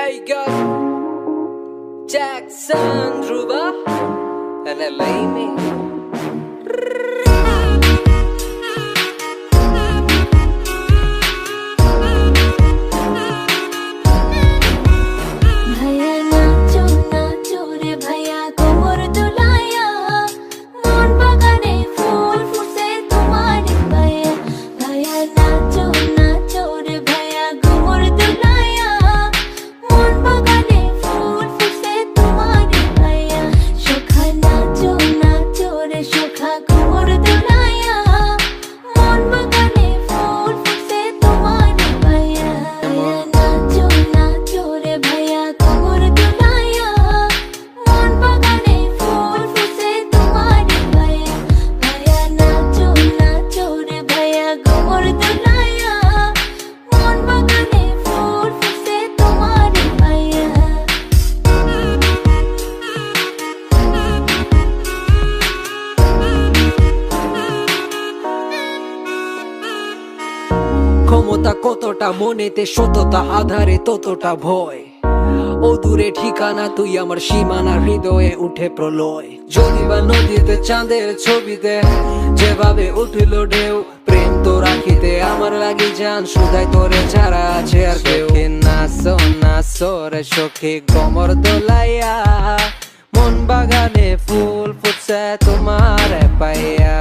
Vegas Jackson Ruba, and Elaine ক্ষমতা কতটা মনেতে সততা আধারে ততটা ভয়। ও দূরে ঠিকানা, তুই আমার সীমানা, হৃদয়ে উঠে প্রলয়। যদি বা নদীতে, চাঁদের ছবিতে, যেভাবে উঠিল ঢেউ, প্রেম তো রাখিতে আমার লাগি জান সুদাই তোরে ছাড়া আছে আর কেউ। নাচো নাচো রে সখী গমর দোলাইয়া, মন বাগানে ফুল ফুটছে তোমার পাইয়া